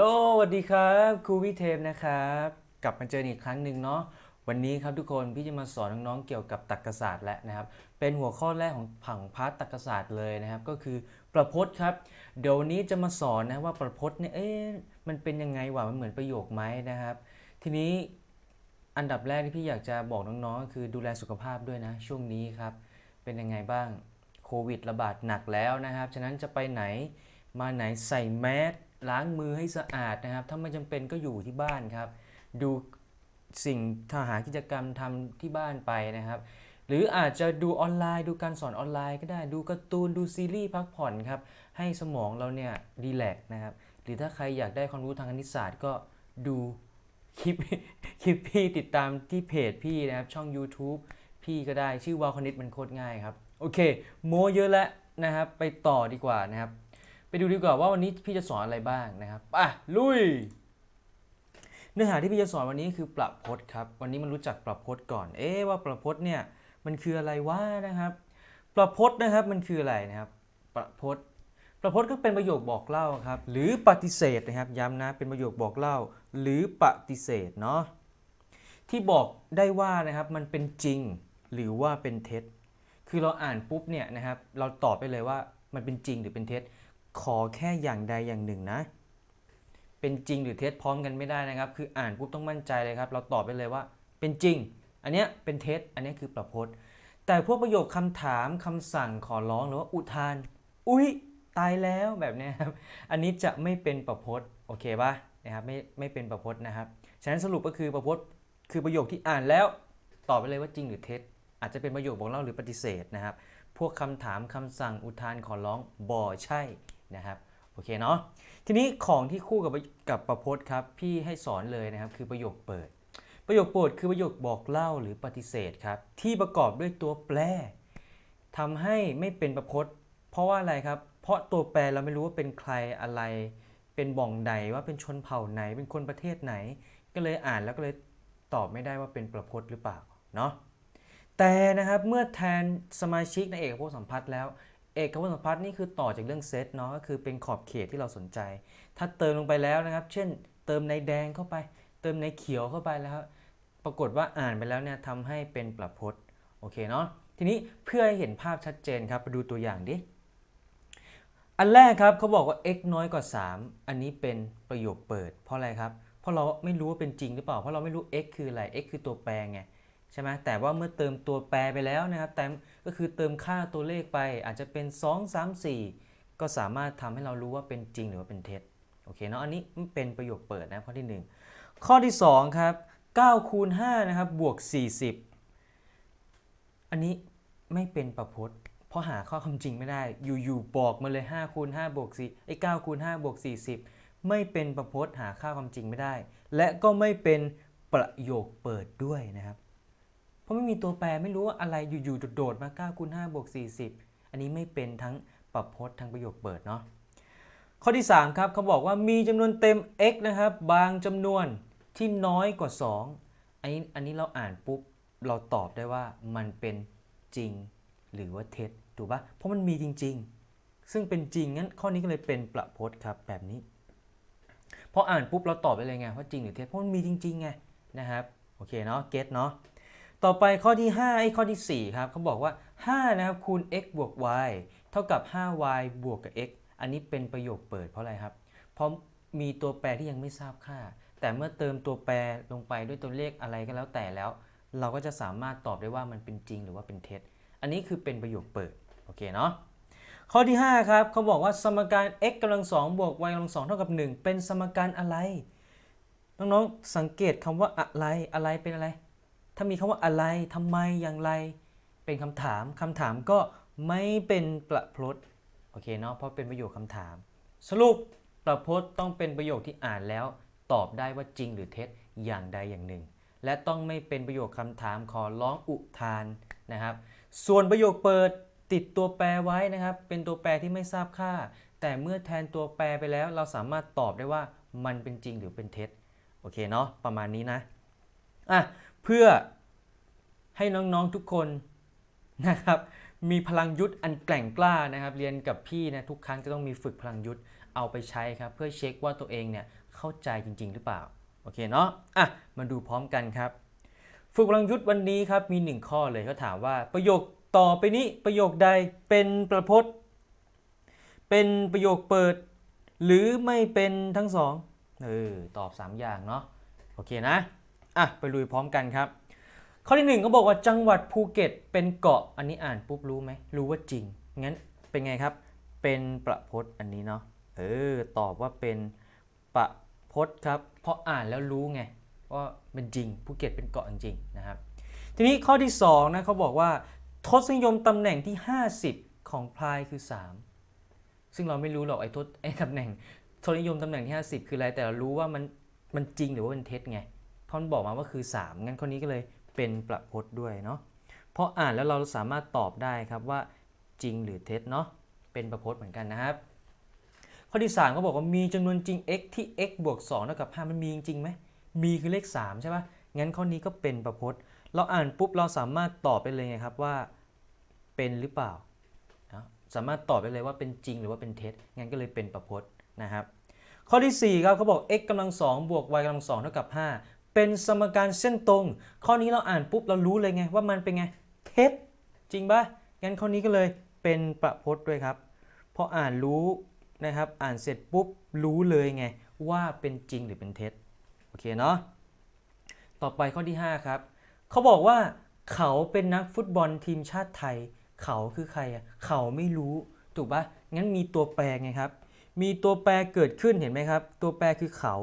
ลสวัสดีครับครูวิเทมนะครับกลับมาเจออีกครั้งหนึ่งเนาะวันนี้ครับทุกคนพี่จะมาสอนน้องๆเกี่ยวกับตรรกศาสตร์และนะครับ เป็นหัวข้อแรกของผังพาร์ตตรรกศาสตร์เลยนะครับ ก็คือประพจน์ครับ เดี๋ยววันนี้จะมาสอนนะว่าประพจน์เนี่ยเอ๊ะมันเป็นยังไงวะมันเหมือนประโยคไหมนะครับ ทีนี้อันดับแรกที่พี่อยากจะบอกน้องๆก็คือดูแลสุขภาพด้วยนะ ช่วงนี้ครับเป็นยังไงบ้างโควิดระบาดหนักแล้วนะครับฉะนั้นจะไปไหนมาไหนใส่แมส ล้างมือให้สะอาดนะครับ ถ้าไม่จำเป็นก็อยู่ที่บ้านครับ ดูสิ่งทหากิจกรรมทำที่บ้านไปนะครับ หรืออาจจะดูออนไลน์ ดูการสอนออนไลน์ก็ได้ ดูการ์ตูน ดูซีรีส์พักผ่อนครับ ให้สมองเราเนี่ยรีแลกนะครับ หรือถ้าใครอยากได้ความรู้ทางคณิตศาสตร์ก็ดูคลิปคลิปพี่ติดตามที่เพจพี่นะครับ ช่อง YouTube พี่ก็ได้ชื่อวาวคณิตมันโคตรง่ายครับ โอเค โมเยอะแล้วนะครับ ไปต่อดีกว่านะครับ ไปดูดีกว่าว่าวันนี้พี่จะสอนอะไรบ้างนะครับอะลุย เนื้อหาที่พี่จะสอนวันนี้คือประพจน์ครับ วันนี้มันรู้จักประพจน์ก่อน เอ๊ว่าประพจน์เนี่ยมันคืออะไรวะนะครับ ประพจน์นะครับมันคืออะไรนะครับ ประพจน์ ประพจน์ก็เป็นประโยคบอกเล่าครับ หรือปฏิเสธนะครับ ย้ำนะ เป็นประโยคบอกเล่า หรือปฏิเสธเนาะ ที่บอกได้ว่านะครับมันเป็นจริงหรือว่าเป็นเท็จ คือเราอ่านปุ๊บเนี่ยนะครับ เราตอบไปเลยว่ามันเป็นจริงหรือเป็นเท็จ ขอแค่อย่างใดอย่างหนึ่งนะ เป็นจริงหรือเท็จพร้อมกันไม่ได้นะครับ คืออ่านปุ๊บต้องมั่นใจเลยครับ เราตอบไปเลยว่า เป็นจริง อันเนี้ยเป็นเท็จ อันเนี้ยคือประพจน์ แต่พวกประโยคคำถามคำสั่งขอร้องหรือว่าอุทาน อุ๊ย ตายแล้วแบบเนี้ยครับ อันนี้จะไม่เป็นประพจน์ โอเคปะนะครับ ไม่ ไม่เป็นประพจน์นะครับ ฉะนั้นสรุปก็คือประพจน์ คือประโยคที่อ่านแล้ว ตอบไปเลยว่าจริงหรือเท็จ อาจจะเป็นประโยคบอกเล่าหรือปฏิเสธนะครับ พวกคำถามคำสั่งอุทานขอร้องบ่ใช่ นะครับโอเคเนาะทีนี้ของที่คู่กับกับประพจน์ครับพี่ให้สอนเลยนะครับคือประโยคเปิด ประโยคเปิดคือประโยคบอกเล่าหรือปฏิเสธครับที่ประกอบด้วยตัวแปรทำให้ไม่เป็นประพจน์ เพราะว่าอะไรครับ เพราะตัวแปรเราไม่รู้ว่าเป็นใครอะไร เป็นบ่องใดว่าเป็นชนเผ่าไหน เป็นคนประเทศไหน ก็เลยอ่านแล้วก็เลยตอบไม่ได้ว่าเป็นประพจน์หรือเปล่าเนาะแต่นะครับเมื่อแทนสมาชิกในเอกภพสัมพัทธ์แล้ว เอกภพสัมพัทธ์นี่คือต่อจากเรื่องเซตเนาะก็คือเป็นขอบเขตที่เราสนใจ ถ้าเติมลงไปแล้วนะครับ เช่น เติมในแดงเข้าไป เติมในเขียวเข้าไปแล้ว ปรากฏว่าอ่านไปแล้วเนี่ยทำให้เป็นประพจน์โอเคเนาะทีนี้เพื่อให้เห็นภาพชัดเจนครับไปดูตัวอย่างดิอันแรกครับเขาบอกว่า x น้อยกว่า 3 อันนี้เป็นประโยคเปิด เพราะอะไรครับ เพราะเราไม่รู้ว่าเป็นจริงหรือเปล่า เพราะเราไม่รู้ x คืออะไร x คือตัวแปรไง ใช่ไหมแต่ว่าเมื่อเติมตัวแปรไปแล้วนะครับแต่ก็คือเติมค่าตัวเลขไปอาจจะเป็น 2 3 4 ก็สามารถทำให้เรารู้ว่าเป็นจริงหรือว่าเป็นเท็จโอเคเนาะอันนี้เป็นประโยคเปิดนะข้อที่ 1 ข้อที่2ครับ9คูณ5นะครับบวก 40 อันนี้ไม่เป็นประพจน์ เพราะหาข้อคำจริงไม่ได้อยู่ๆบอกมาเลย5คูณ5บวก4ไอ้9คูณ5บวก40 ไม่เป็นประพจน์หาค่าความจริงไม่ได้ และก็ไม่เป็นประโยคเปิดด้วยนะครับ ราะไม่มีตัวแปรไม่รู้ว่าอะไรอยู่ๆโดดๆมา9คูณ5บวก40 อันนี้ไม่เป็นทั้งประพจน์ทั้งประโยคเปิดเนาะข้อที่ 3 ครับเขาบอกว่ามีจำนวนเต็ม x นะครับ บางจำนวนที่น้อยกว่า 2 อันนี้อันนี้เราอ่านปุ๊บ เราตอบได้ว่ามันเป็นจริงหรือว่าเท็จถูกปะเพราะมันมีจริง ๆ ซึ่งเป็นจริงงั้นข้อนี้ก็เลยเป็นประพจน์ครับแบบนี้พออ่านปุ๊บเราตอบไปเลยไงว่าจริงหรือเท็จเพราะมันมีจริงๆไงนะครับโอเคเนาะเก็ตเนาะ ต่อไปข้อที่ 5 ไอ้ข้อที่ 4 ครับเขาบอกว่า 5 นะครับคูณ x บวก y เท่ากับ 5y บวกกับ x อันนี้เป็นประโยคเปิดเพราะอะไรครับ เพราะมีตัวแปรที่ยังไม่ทราบค่า แต่เมื่อเติมตัวแปรลงไปด้วยตัวเลขอะไรก็แล้วแต่แล้ว เราก็จะสามารถตอบได้ว่ามันเป็นจริงหรือว่าเป็นเท็จ อันนี้คือเป็นประโยคเปิด โอเคเนาะ ข้อที่ 5 ครับเขาบอกว่าสมการ x กำลัง2บวก y กำลัง2เท่ากับ 1 เป็นสมการอะไร น้องๆ สังเกตคำว่าอะไร อะไรเป็นอะไร ถ้ามีคำว่าอะไรทำไมอย่างไร เป็นคำถามคำถามก็ไม่เป็นประพจน์โอเคเนาะเพราะเป็นประโยคคำถาม สรุปประพจน์ต้องเป็นประโยคที่อ่านแล้ว ตอบได้ว่าจริงหรือเท็จอย่างใดอย่างหนึ่ง และต้องไม่เป็นประโยคคำถามขอร้องอุทานนะครับ ส่วนประโยคเปิดติดตัวแปรไว้นะครับ เป็นตัวแปรที่ไม่ทราบค่า แต่เมื่อแทนตัวแปรไปแล้ว เราสามารถตอบได้ว่ามันเป็นจริงหรือเป็นเท็จโอเคเนาะประมาณนี้นะอะ เพื่อให้น้องๆทุกคนนะครับมีพลังยุทธ์อันแกร่งกล้านะครับ เรียนกับพี่นะทุกครั้งจะต้องมีฝึกพลังยุทธ์เอาไปใช้ครับเพื่อเช็คว่าตัวเองเนี่ยเข้าใจจริง ๆ หรือเปล่าโอเคเนาะอะมาดูพร้อมกันครับ ฝึกพลังยุทธ์วันนี้ครับมีหนึ่งข้อเลยเขาถามว่าประโยคต่อไปนี้ประโยคใดเป็นประพจน์เป็นประโยคเปิด หรือไม่เป็นทั้งสองเออตอบ 3 อย่างเนาะโอเคนะ อะไปลุยพร้อมกันครับ ข้อที่หนึ่งเขาบอกว่าจังหวัดภูเก็ตเป็นเกาะอันนี้อ่านปุ๊บรู้ไหมรู้ว่าจริงงั้นเป็นไงครับ เป็นประพจน์อันนี้เนาะเออตอบว่าเป็นประพจน์ครับเพราะอ่านแล้วรู้ไงว่าเป็นจริงภูเก็ตเป็นเกาะจริงๆนะครับ ทีนี้ข้อที่2นะเขาบอกว่าทศนิยมตำแหน่งที่ 50 ของพลายคือ 3 ซึ่งเราไม่รู้หรอกไอ้ทศไอ้ตำแหน่งทศนิยมตำแหน่งที่ 50 คืออะไรแต่เรารู้ว่ามันมันจริงหรือว่าเป็นเท็จไง พราะมันบอกมาว่าคือ 3 งั้นข้อนี้ก็เลยเป็นประพจน์ด้วยเนาะเพราะอ่านแล้วเราสามารถตอบได้ครับว่าจริงหรือเท็จเนาะเป็นประพจน์เหมือนกันนะครับ ข้อที่3ก็บอกว่ามีจำนวนจริง x ที่ x บวก2เท่ากับ5มันมีจริงไหมมีคือเลข 3 ใช่ปะงั้นข้อนี้ก็เป็นประพจน์ เราอ่านปุ๊บเราสามารถตอบไปเลยไงครับว่าเป็นหรือเปล่านะสามารถตอบไปเลยว่าเป็นจริงหรือว่าเป็นเท็จงั้นก็เลยเป็นประพจน์นะครับ ข้อที่4ครับเขาบอก x กำลัง2บวก y กำลัง2เท่ากับ 5 เป็นสมการเส้นตรง ข้อนี้เราอ่านปุ๊บเรารู้เลยไงว่ามันเป็นไงเท็จจริงปะงั้นข้อนี้ก็เลยเป็นประพจน์ด้วยครับพออ่านรู้นะครับ อ่านเสร็จปุ๊บรู้เลยไงว่าเป็นจริงหรือเป็นเท็จโอเคเนาะต่อไปข้อที่ 5 ครับ เขาบอกว่าเขาเป็นนักฟุตบอลทีมชาติไทย เขาคือใครอะเขาไม่รู้ถูกปะงั้นมีตัวแปรไงครับ มีตัวแปรเกิดขึ้นเห็นไหมครับ ตัวแปรคือเขา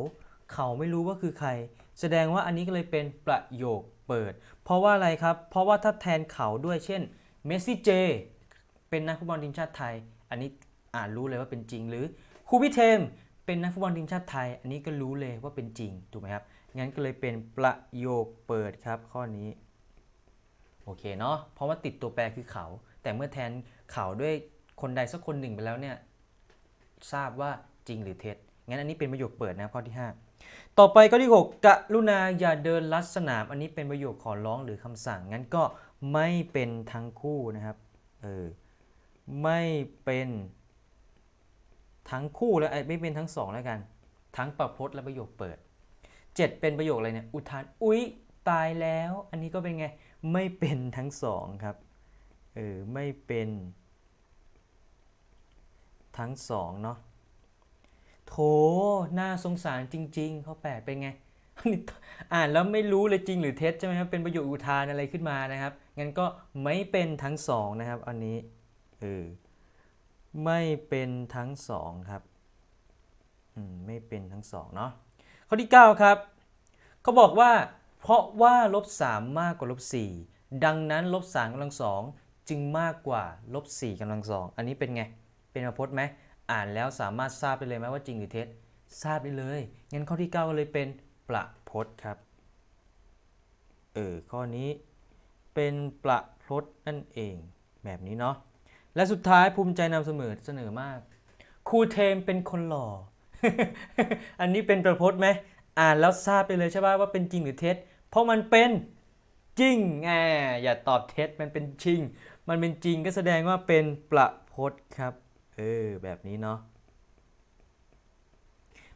เขาไม่รู้ว่าคือใคร แสดงว่าอันนี้ก็เลยเป็นประโยคเปิด เพราะว่าอะไรครับ เพราะว่าถ้าแทนเขาด้วยเช่นเมสซี่เจเป็นนักฟุตบอลทีมชาติไทย อันนี้อ่านรู้เลยว่าเป็นจริง หรือครูพิเทมเป็นนักฟุตบอลทีมชาติไทย อันนี้ก็รู้เลยว่าเป็นจริงถูกไหมครับงั้นก็เลยเป็นประโยคเปิดครับข้อนี้โอเคเนาะเพราะว่าติดตัวแปรคือเขา แต่เมื่อแทนเขาด้วยคนใดสักคนหนึ่งไปแล้วเนี่ยทราบว่าจริงหรือเท็จงั้นอันนี้เป็นประโยคเปิดนะข้อที่ 5 ต่อไปข้อที่ 6กรุณาอย่าเดินลัดสนาม อันนี้เป็นประโยคขอร้องหรือคำสั่ง งั้นก็ไม่เป็นทั้งคู่นะครับเออไม่เป็นทั้งคู่แล้วเอ้ไม่เป็นทั้งสองแล้วกัน ทั้งประพจน์และประโยคเปิด 7 เป็นประโยคอะไรเนี่ยอุทานอุ๊ยตายแล้ว อันนี้ก็เป็นไงไม่เป็นทั้งสองครับเออไม่เป็นทั้งสองเนาะ โถน่าสงสารจริงๆเขาแปลเป็นไง อ่านแล้วไม่รู้เลยจริงหรือเท็จใช่ไหมครับเป็นประโยคอุทานอะไรขึ้นมานะครับ งั้นก็ไม่เป็นทั้งสองนะครับ อันนี้เออไม่เป็นทั้งสองครับอืมไม่เป็นทั้งสองเนาะข้อที่ 9 ครับเขาบอกว่า เพราะว่าลบ3มากกว่าลบ4ดังนั้นลบ3กำลังสองจึงมากกว่าลบ4กำลังสองอันนี้เป็นไง เป็นประพจน์ไหม อ่านแล้วสามารถทราบได้เลยไหมว่าจริงหรือเท็จทราบได้เลยงั้นข้อที่ 9 ก็เลยเป็นประพจน์ครับเออข้อนี้เป็นประพจน์นั่นเองแบบนี้เนาะและสุดท้ายภูมิใจนำเสนอเสนอมากครูเทมเป็นคนหล่อ อันนี้เป็นประพจน์ไหมอ่านแล้วทราบไปเลยใช่ป่ะว่าเป็นจริงหรือเท็จ เพราะมันเป็นจริงแงอย่าตอบเท็จมันเป็นจริง มันเป็นจริงก็แสดงว่าเป็นประพจน์ครับ เออ แบบนี้เนาะ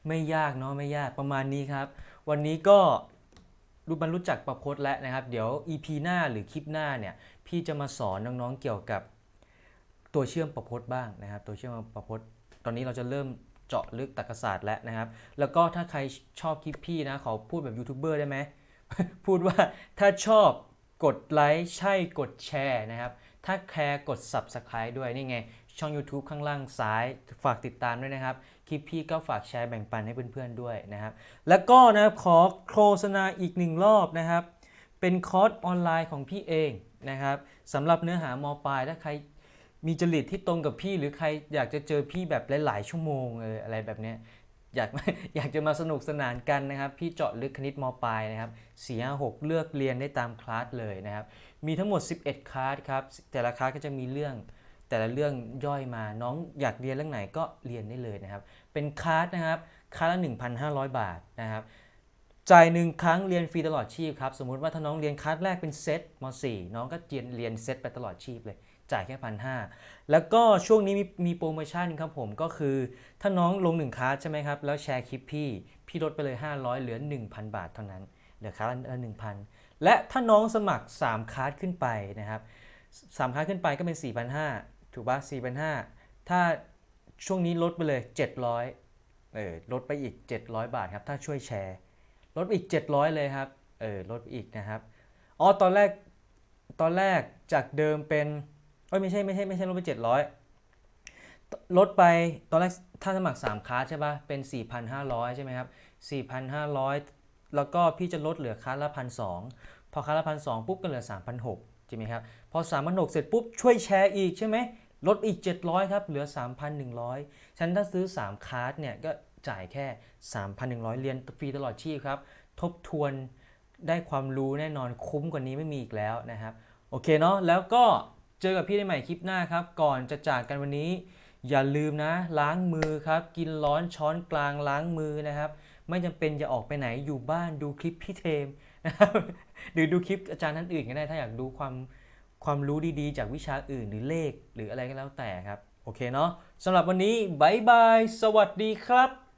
ไม่ยากเนาะไม่ยากประมาณนี้ครับ วันนี้ก็รู้มันรู้จักประพจน์แล้วนะครับ เดี๋ยว EP หน้าหรือคลิปหน้าเนี่ย พี่จะมาสอนน้องๆเกี่ยวกับตัวเชื่อมประพจน์บ้างนะครับ ตัวเชื่อมประพจน์ ตอนนี้เราจะเริ่มเจาะลึกตรรกศาสตร์แล้วนะครับ แล้วก็ถ้าใครชอบคลิปพี่นะขอพูดแบบยูทูบเบอร์ได้ไหมพูดว่าถ้าชอบกดไลค์ใช่กดแชร์นะครับ ถ้าแคร์กด Subscribe ด้วยนี่ไง ช่อง YouTube ข้างล่างซ้ายฝากติดตามด้วยนะครับ คลิปพี่ก็ฝากแชร์แบ่งปันให้เพื่อนๆด้วยนะครับ แล้วก็นะครับขอโฆษณาอีกหนึ่งรอบนะครับ เป็นคอร์สออนไลน์ของพี่เองนะครับสำหรับเนื้อหามปลายถ้าใครมีจริตที่ตรงกับพี่หรือใครอยากจะเจอพี่แบบหลาย ๆ ชั่วโมงเอออะไรแบบเนี้ยอยากอยากจะมาสนุกสนานกันนะครับ พี่เจาะลึกคณิตมปลายนะครับสี่ห้าหกเลือกเรียนได้ตามคลาสเลยนะครับ มีทั้งหมด 11 คลาสครับ แต่ละคลาสก็จะมีเรื่อง แต่ละเรื่องย่อยมาน้องอยากเรียนเรื่องไหนก็เรียนได้เลยนะครับ เป็นคลาสนะครับคลาสละ 1,500 บาทนะครับจ่ายหนึ่งครั้งเรียนฟรีตลอดชีพครับสมมุติว่าถ้าน้องเรียนคลาสแรกเป็นเซตม .4 น้องก็เรียนเรียนเซตไปตลอดชีพเลย จ่ายแค่พันห้าแล้วก็ช่วงนี้มีมีโปรโมชั่นครับผมก็คือ ถ้าน้องลง1คลาสใช่ไหมครับ แล้วแชร์คลิปพี่ พี่ลดไปเลย 500 เหลือ 1,000 บาทเท่านั้นเหลือคลาสละ1,000และถ้าน้องสมัคร 3คลาสขึ้นไปนะครับสามคลาสขึ้นไปก็เป็น 4,500 ถูกปะ4,500ถ้าช่วงนี้ลดไปเลย 700เออลดไปอีก 700 บาทครับ ถ้าช่วยแชร์ ลดไปอีก 700 เลยครับเออลดไปอีกนะครับอ๋อตอนแรกตอนแรกจากเดิมเป็นเอ้ยไม่ใช่ไม่ใช่ไม่ใช่ลดไป 700 ลดไปตอนแรกถ้าสมัคร 3คลาสใช่ปะเป็น 4,500 ใช่ไหมครับ 4,500 แล้วก็พี่จะลดเหลือคลาสละพันสพอคลาสละพันสปุ๊บก็เหลือ 3,600 ใช่ไหมครับ พอ 3,600 เสร็จปุ๊บช่วยแชร์อีกใช่ไหม ลดอีก 700 ครับ เหลือ 3,100 ฉันถ้าซื้อ 3คลาสเนี่ย ก็จ่ายแค่ 3,100 เรียนฟรีตลอดชีพครับ ทบทวนได้ความรู้แน่นอนคุ้มกว่านี้ไม่มีอีกแล้วนะครับ โอเคเนาะแล้วก็เจอกับพี่ได้ใหม่คลิปหน้าครับ ก่อนจะจากกันวันนี้ อย่าลืมนะ ล้างมือครับ กินร้อนช้อนกลางล้างมือนะครับ ไม่จำเป็นจะออกไปไหนอยู่บ้านดูคลิปพี่เทมนะครับหรือดูคลิปอาจารย์ท่านอื่นก็ได้ถ้าอยากดูความ ความรู้ดีๆ จากวิชาอื่นหรือเลขหรืออะไรก็แล้วแต่ครับ โอเคเนาะสำหรับวันนี้บายบาย สวัสดีครับ